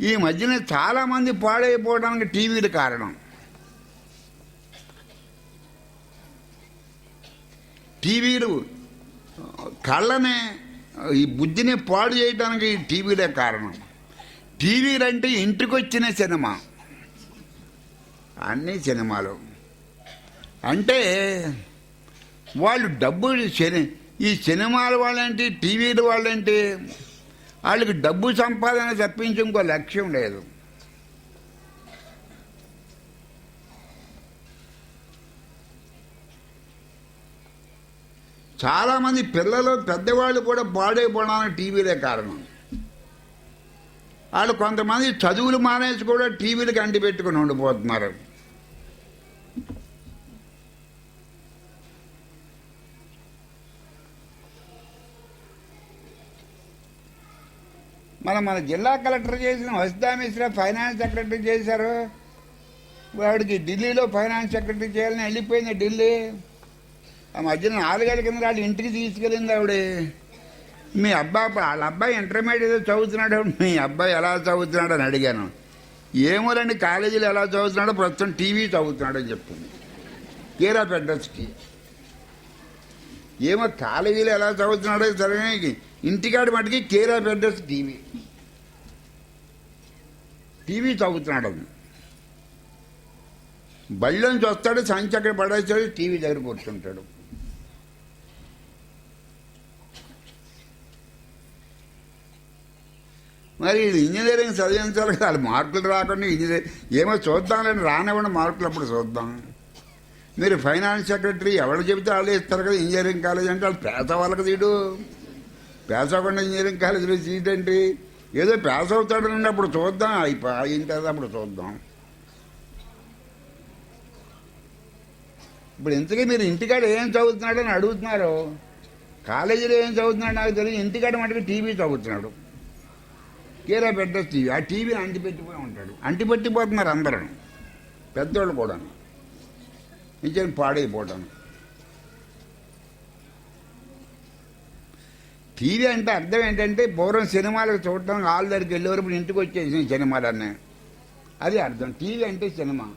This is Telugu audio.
ఈ మధ్యన చాలామంది పాడైపోవడానికి టీవీలు కారణం. టీవీలు కళ్ళనే ఈ బుద్ధిని పాడు చేయడానికి ఈ టీవీలే కారణం. టీవీలు అంటే ఇంటికి వచ్చిన సినిమా. అన్ని సినిమాలు. అంటే వాళ్ళు డబ్బు సిని ఈ సినిమాల వాళ్ళేంటి టీవీల వాళ్ళేంటి? వాళ్ళకి డబ్బు సంపాదన తప్పించి ఇంకో లక్ష్యం లేదు. చాలామంది పిల్లలు పెద్దవాళ్ళు కూడా పాడైపోవడానికి టీవీలే కారణం. వాళ్ళు కొంతమంది చదువులు మానేసి కూడా టీవీలకు అంటిపెట్టుకుని ఉండిపోతున్నారు. మన మన జిల్లా కలెక్టర్ చేసిన వసుదా మిశ్రా ఫైనాన్స్ సెక్రటరీ చేశారు. వాడికి ఢిల్లీలో ఫైనాన్స్ సెక్రటరీ చేయాలని వెళ్ళిపోయింది ఢిల్లీ. ఆ మధ్యన నాలుగేళ్ళ కింద వాళ్ళు ఇంటికి తీసుకెళ్ళింది ఆవిడ. మీ అబ్బాయి వాళ్ళ అబ్బాయి ఇంటర్మీడియట్ చదువుతున్నాడు. మీ అబ్బాయి ఎలా చదువుతున్నాడు అని అడిగాను. ఏమోలండి కాలేజీలో ఎలా చదువుతున్నాడో ప్రస్తుతం టీవీ చదువుతున్నాడు అని చెప్పింది. కేరా పెడ్డస్కి ఏమో కాలేజీలో ఎలా చదువుతున్నాడో సరే ఇంటికాడి మటుకి కేరా బ్రదర్స్ టీవీ. టీవీ చదువుతున్నాడు అది బళ్ళలోంచి వస్తాడు సంచి అక్కడ పడేస్తాడు టీవీ దగ్గర కూర్చుంటాడు. మరి ఇంజనీరింగ్ చదివించాలి కదా వాళ్ళు మార్కులు రాకుండా ఇంజనీరింగ్ ఏమో చూద్దాంలేని రానివ్వండి మార్కులు అప్పుడు చూద్దాం. మీరు ఫైనాన్స్ సెక్రటరీ ఎవరు చెబితే వాళ్ళు ఇస్తారు కదా ఇంజనీరింగ్ కాలేజ్ అంటే వాళ్ళు పేద వాళ్ళకి తీడు పేస ఇంజనీరింగ్ కాలేజీలో సీట్ ఏంటి? ఏదో పేస అవుతాడని అప్పుడు చూద్దాం అయిపో అయిన అప్పుడు చూద్దాం. ఇప్పుడు ఇంతకీ మీరు ఇంటికాడ ఏం చదువుతున్నాడని అడుగుతున్నారు? కాలేజీలో ఏం చదువుతున్నాడు నాకు తెలియదు. ఇంటికాడ మటుకు టీవీ చదువుతున్నాడు. కీరా పెట్ట టీవీ. ఆ టీవీని అంటిపెట్టిపోయి ఉంటాడు. అంటిపెట్టిపోతున్నారు అందరూ. పెద్దోళ్ళు కూడా నిజం పాడైపోవడం టీవీ అంటే అర్థం ఏంటంటే పూర్వం సినిమాలకు చూడటం వాళ్ళ దగ్గరికి వెళ్ళేవరకు ఇంటికి వచ్చేసిన సినిమాలన్నీ. అది అర్థం. టీవీ అంటే సినిమా.